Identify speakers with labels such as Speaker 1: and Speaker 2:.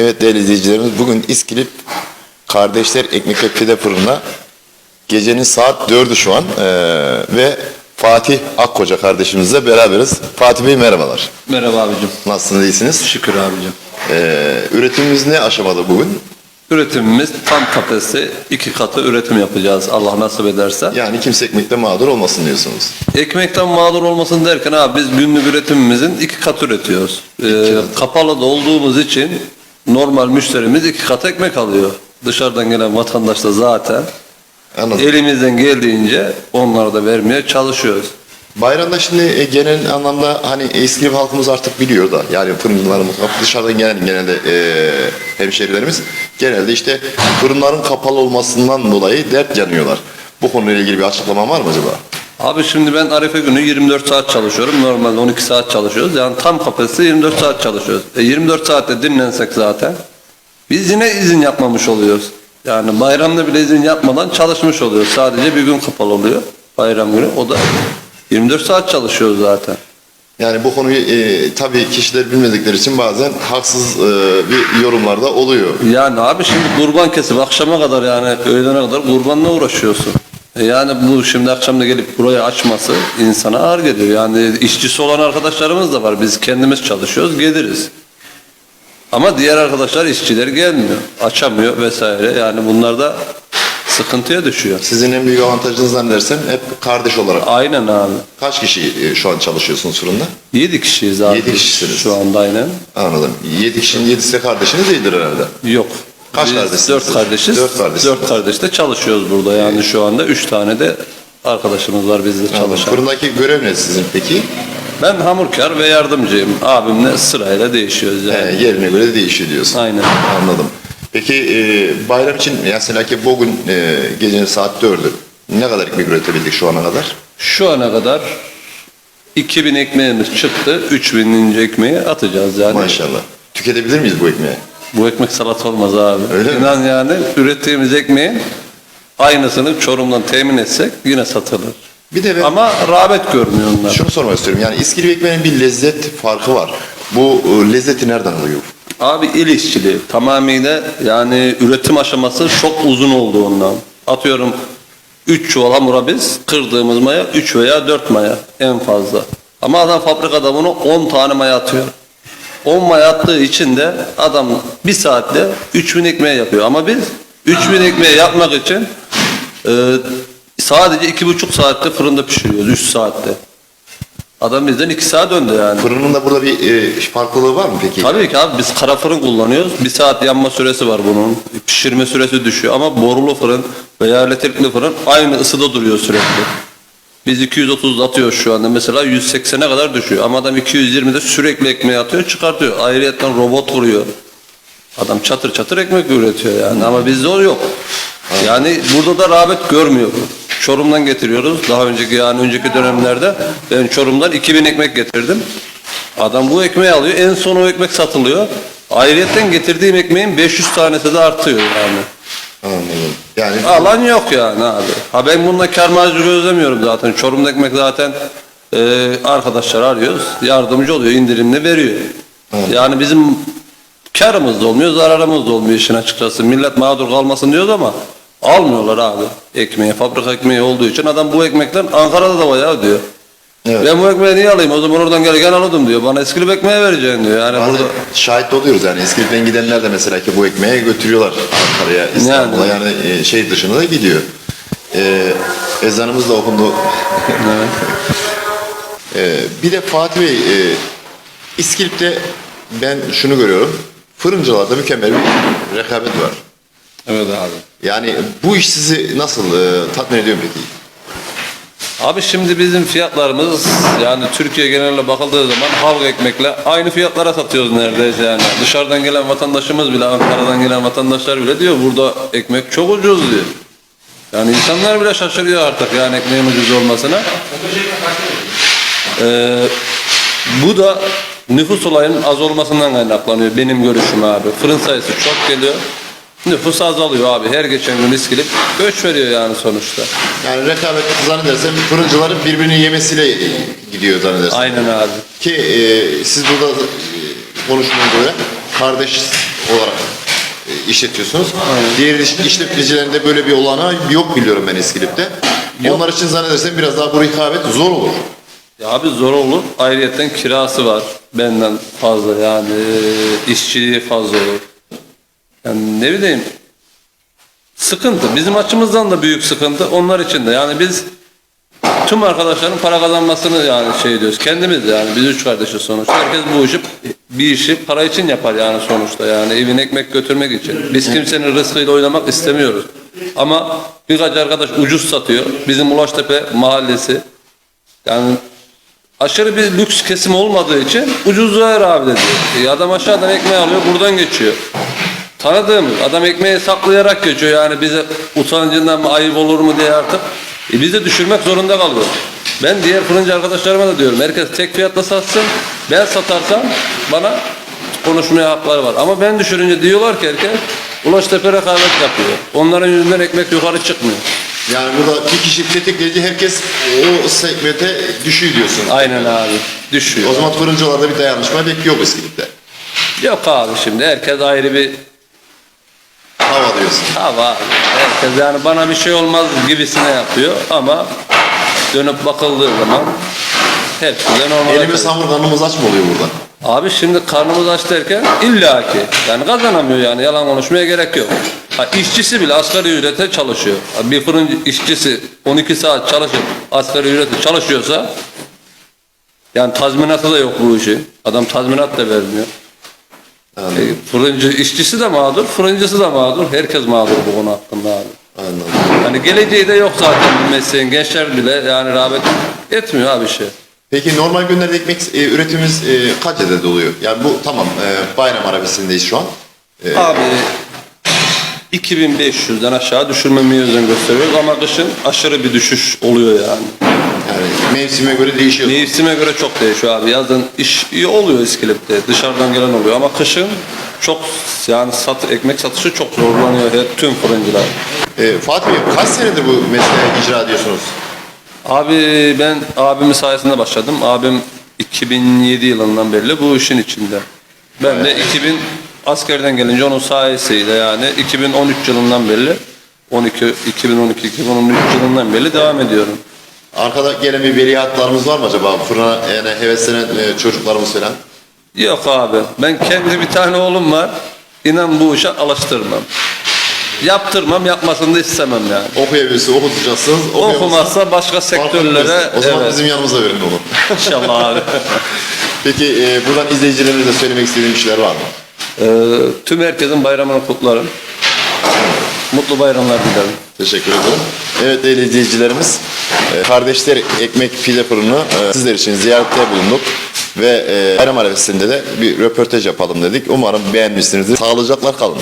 Speaker 1: Evet değerli izleyicilerimiz bugün İskilip Kardeşler Ekmek ve Pide Fırını'na gecenin saat 4'ü şu an ee, ve Fatih Akkoca kardeşimizle beraberiz. Fatih Bey merhabalar.
Speaker 2: Merhaba abicim.
Speaker 1: Nasılsınız iyisiniz?
Speaker 2: Şükür abicim.
Speaker 1: Ee, üretimimiz ne aşamada bugün?
Speaker 2: Üretimimiz tam kapasite iki katı üretim yapacağız Allah nasip ederse.
Speaker 1: Yani kimse ekmekte mağdur olmasın diyorsunuz.
Speaker 2: Ekmekten mağdur olmasın derken abi biz günlük üretimimizin iki katı üretiyoruz. Ee, kapalı da olduğumuz için normal müşterimiz iki kat ekmek alıyor. Dışarıdan gelen vatandaş da zaten
Speaker 1: Anladım.
Speaker 2: elimizden geldiğince onlara da vermeye çalışıyoruz.
Speaker 1: Bayramda şimdi e, genel anlamda hani eski halkımız artık biliyor da yani fırıncılarımız dışarıdan gelen genelde e, hemşerilerimiz genelde işte fırınların kapalı olmasından dolayı dert yanıyorlar. Bu konuyla ilgili bir açıklama var mı acaba?
Speaker 2: Abi şimdi ben Arife günü 24 saat çalışıyorum. Normalde 12 saat çalışıyoruz. Yani tam kapasite 24 saat çalışıyoruz. E 24 saatte dinlensek zaten biz yine izin yapmamış oluyoruz. Yani bayramda bile izin yapmadan çalışmış oluyoruz. Sadece bir gün kapalı oluyor bayram günü. O da 24 saat çalışıyoruz zaten.
Speaker 1: Yani bu konuyu e, tabii kişiler bilmedikleri için bazen haksız e, bir yorumlarda oluyor.
Speaker 2: Yani abi şimdi kurban kesip akşama kadar yani öğlene kadar kurbanla uğraşıyorsun. E Yani bu şimdi akşam da gelip burayı açması insana ağır geliyor. Yani işçisi olan arkadaşlarımız da var. Biz kendimiz çalışıyoruz, geliriz. Ama diğer arkadaşlar işçiler gelmiyor, açamıyor vesaire. Yani bunlar da sıkıntıya düşüyor.
Speaker 1: Sizin en büyük avantajınız zannedersem hep kardeş olarak.
Speaker 2: Aynen abi.
Speaker 1: Kaç kişi e, şu an çalışıyorsunuz fırında?
Speaker 2: 7 kişiyiz abi.
Speaker 1: Yedi kişisiniz.
Speaker 2: Şu anda aynen.
Speaker 1: Anladım. 7 kişinin 7'si de kardeşiniz değildir herhalde.
Speaker 2: Yok.
Speaker 1: Kaç
Speaker 2: Biz
Speaker 1: kardeşsiniz
Speaker 2: Dört kardeşiz.
Speaker 1: Dört kardeşsiniz.
Speaker 2: Dört kardeş de çalışıyoruz burada. Yani şu anda üç tane de arkadaşımız var bizde
Speaker 1: Anladım.
Speaker 2: çalışan.
Speaker 1: Fırındaki görev ne sizin peki?
Speaker 2: Ben hamurkar ve yardımcıyım. Abimle sırayla değişiyoruz yani.
Speaker 1: He, yerine göre değişiyor diyorsun.
Speaker 2: Aynen.
Speaker 1: Anladım. Peki e, bayram için mesela ki bugün e, gecenin saat 4'ü ne kadar ekmek üretebildik şu ana kadar?
Speaker 2: Şu ana kadar 2000 ekmeğimiz çıktı. 3000. ekmeği atacağız yani.
Speaker 1: Maşallah. Tüketebilir miyiz bu ekmeği?
Speaker 2: Bu ekmek salat olmaz abi.
Speaker 1: Öyle mi?
Speaker 2: İnan yani ürettiğimiz ekmeğin aynısını Çorum'dan temin etsek yine satılır.
Speaker 1: Bir de ben
Speaker 2: Ama rağbet görmüyor onlar.
Speaker 1: şunu sormak istiyorum. Yani İskilip ekmeğinin bir lezzet farkı var. Bu e, lezzeti nereden alıyor?
Speaker 2: Abi il işçiliği tamamıyla yani üretim aşaması çok uzun olduğundan. Atıyorum 3 çuval hamura biz kırdığımız maya 3 veya 4 maya en fazla. Ama adam fabrikada bunu 10 tane maya atıyor. 10 maya attığı için de adam bir saatte 3000 ekmeği yapıyor. Ama biz 3000 ekmeği yapmak için e, sadece 2,5 saatte fırında pişiriyoruz 3 saatte. Adam bizden 2 saat önde yani.
Speaker 1: Fırının da burada bir e, farklılığı var mı peki?
Speaker 2: Tabii ki abi biz kara fırın kullanıyoruz. Bir saat yanma süresi var bunun. Pişirme süresi düşüyor ama borulu fırın veya elektrikli fırın aynı ısıda duruyor sürekli. Biz 230 atıyoruz şu anda mesela 180'e kadar düşüyor. Ama adam 220'de sürekli ekmeği atıyor çıkartıyor. Ayrıyetten robot vuruyor. Adam çatır çatır ekmek üretiyor yani ama bizde o yok. Yani burada da rağbet görmüyor. Çorum'dan getiriyoruz. Daha önceki yani önceki dönemlerde ben Çorum'dan 2000 ekmek getirdim. Adam bu ekmeği alıyor. En son o ekmek satılıyor. Ayrıyetten getirdiğim ekmeğin 500 tanesi de artıyor yani.
Speaker 1: Anladım. Yani
Speaker 2: Alan yok yani abi. Ha ben bununla kar marjı gözlemiyorum zaten. Çorum'da ekmek zaten e, arkadaşlar arıyoruz. Yardımcı oluyor. indirimli veriyor. Yani bizim karımız da olmuyor, zararımız da olmuyor işin açıkçası. Millet mağdur kalmasın diyoruz ama almıyorlar abi ekmeği. Fabrika ekmeği olduğu için adam bu ekmekten Ankara'da da bayağı diyor.
Speaker 1: Evet.
Speaker 2: Ben bu ekmeği niye alayım? O zaman oradan gelirken alırdım diyor. Bana eskilip ekmeği vereceksin diyor. Yani
Speaker 1: bazen
Speaker 2: burada
Speaker 1: şahit oluyoruz yani İskilip'ten gidenler de mesela ki bu ekmeği götürüyorlar Ankara'ya, İstanbul'a yani, e, şey dışına da gidiyor. E, ezanımız da okundu. E, bir de Fatih Bey, e, İskilip'te ben şunu görüyorum. Fırıncılarda mükemmel bir rekabet var.
Speaker 2: Evet abi.
Speaker 1: Yani bu iş sizi nasıl e, tatmin ediyor peki?
Speaker 2: Abi şimdi bizim fiyatlarımız yani Türkiye geneline bakıldığı zaman halk ekmekle aynı fiyatlara satıyoruz neredeyse yani. Dışarıdan gelen vatandaşımız bile Ankara'dan gelen vatandaşlar bile diyor burada ekmek çok ucuz diyor. Yani insanlar bile şaşırıyor artık yani ekmeğin ucuz olmasına. Ee, bu da nüfus olayının az olmasından kaynaklanıyor benim görüşüm abi. Fırın sayısı çok geliyor. Nüfus azalıyor abi. Her geçen gün iskilip göç veriyor yani sonuçta.
Speaker 1: Yani rekabet zannedersem fırıncıların birbirini yemesiyle gidiyor zannedersem.
Speaker 2: Aynen abi.
Speaker 1: Ki e, siz burada e, konuştuğuna göre kardeş olarak e, işletiyorsunuz. Diğer iş- işletmecilerinde böyle bir olanağı yok biliyorum ben Eskilip'te. Onlar için zannedersem biraz daha bu rekabet zor olur.
Speaker 2: Ya abi zor olur. Ayrıyeten kirası var. Benden fazla yani e, işçiliği fazla olur. Yani ne bileyim sıkıntı. Bizim açımızdan da büyük sıkıntı. Onlar için de. Yani biz tüm arkadaşların para kazanmasını yani şey diyoruz. Kendimiz de yani biz üç kardeşiz sonuçta. Herkes bu işi bir işi para için yapar yani sonuçta. Yani evine ekmek götürmek için. Biz kimsenin rızkıyla oynamak istemiyoruz. Ama birkaç arkadaş ucuz satıyor. Bizim Ulaştepe mahallesi yani aşırı bir lüks kesim olmadığı için ucuzluğa rağbet ediyor. E adam aşağıdan ekmeği alıyor buradan geçiyor. Tanıdığımız adam ekmeği saklayarak geçiyor yani bize utancından mı ayıp olur mu diye artık. E biz de düşürmek zorunda kalıyor. Ben diğer fırıncı arkadaşlarıma da diyorum herkes tek fiyatla satsın. Ben satarsam bana konuşmaya hakları var. Ama ben düşürünce diyorlar ki herkes Ulaştepe rekabet yapıyor. Onların yüzünden ekmek yukarı çıkmıyor.
Speaker 1: Yani burada bir kişi tetikleyici herkes o segmente düşüyor diyorsun.
Speaker 2: Aynen abi. Düşüyor.
Speaker 1: O zaman fırıncılarda bir dayanışma pek yok Eskilip'te.
Speaker 2: Yok abi şimdi herkes ayrı bir
Speaker 1: Hava diyorsun.
Speaker 2: hava. Herkes yani bana bir şey olmaz gibisine yapıyor ama dönüp bakıldığı zaman hepsi de normal.
Speaker 1: Elimiz hamur karnımız aç mı oluyor burada?
Speaker 2: Abi şimdi karnımız aç derken illaki yani kazanamıyor yani yalan konuşmaya gerek yok. Ha, işçisi bile asgari ücrete çalışıyor. Ha, bir fırın işçisi 12 saat çalışıp asgari ücrete çalışıyorsa yani tazminatı da yok bu işi. Adam tazminat da vermiyor.
Speaker 1: Anladım.
Speaker 2: E, fırıncı işçisi de mağdur, fırıncısı da mağdur. Herkes mağdur bu konu hakkında abi.
Speaker 1: Anladım.
Speaker 2: Hani geleceği de yok zaten bu mesleğin. Gençler bile yani rağbet etmiyor abi şey.
Speaker 1: Peki normal günlerde ekmek e, üretimimiz e, kaç adet oluyor? Yani bu tamam e, bayram arabesindeyiz şu an. E,
Speaker 2: Abi 2500'den aşağı düşürmemeye özen gösteriyoruz ama kışın aşırı bir düşüş oluyor yani.
Speaker 1: Mevsime göre değişiyor.
Speaker 2: Mevsime göre çok değişiyor abi. Yazın iş iyi oluyor İskilip'te. Dışarıdan gelen oluyor ama kışın çok yani sat, ekmek satışı çok zorlanıyor her tüm fırıncılar.
Speaker 1: E, Fatih Bey kaç senedir bu mesleği icra ediyorsunuz?
Speaker 2: Abi ben abimin sayesinde başladım. Abim 2007 yılından beri bu işin içinde. Ben de 2000 askerden gelince onun sayesiyle yani 2013 yılından beri 12 2012 2013 yılından beri devam ediyorum.
Speaker 1: Arkada gelen bir veliahtlarımız var mı acaba? Fırına yani heveslenen e, çocuklarımız falan.
Speaker 2: Yok abi. Ben kendi bir tane oğlum var. İnan bu işe alıştırmam. Yaptırmam, yapmasını da istemem yani.
Speaker 1: Okuyabilirse okutacaksınız.
Speaker 2: Okumazsa başka sektörlere
Speaker 1: O zaman
Speaker 2: evet.
Speaker 1: bizim yanımıza verin onu.
Speaker 2: İnşallah abi.
Speaker 1: Peki e, buradan izleyicilerimize söylemek istediğim bir şeyler var mı?
Speaker 2: Ee, tüm herkesin bayramını kutlarım. Mutlu bayramlar dilerim.
Speaker 1: Teşekkür ederim. Evet değerli izleyicilerimiz, e, Kardeşler Ekmek Pide Fırını e, sizler için ziyarette bulunduk. Ve e, bayram arifesinde de bir röportaj yapalım dedik. Umarım beğenmişsinizdir. Sağlıcakla kalın.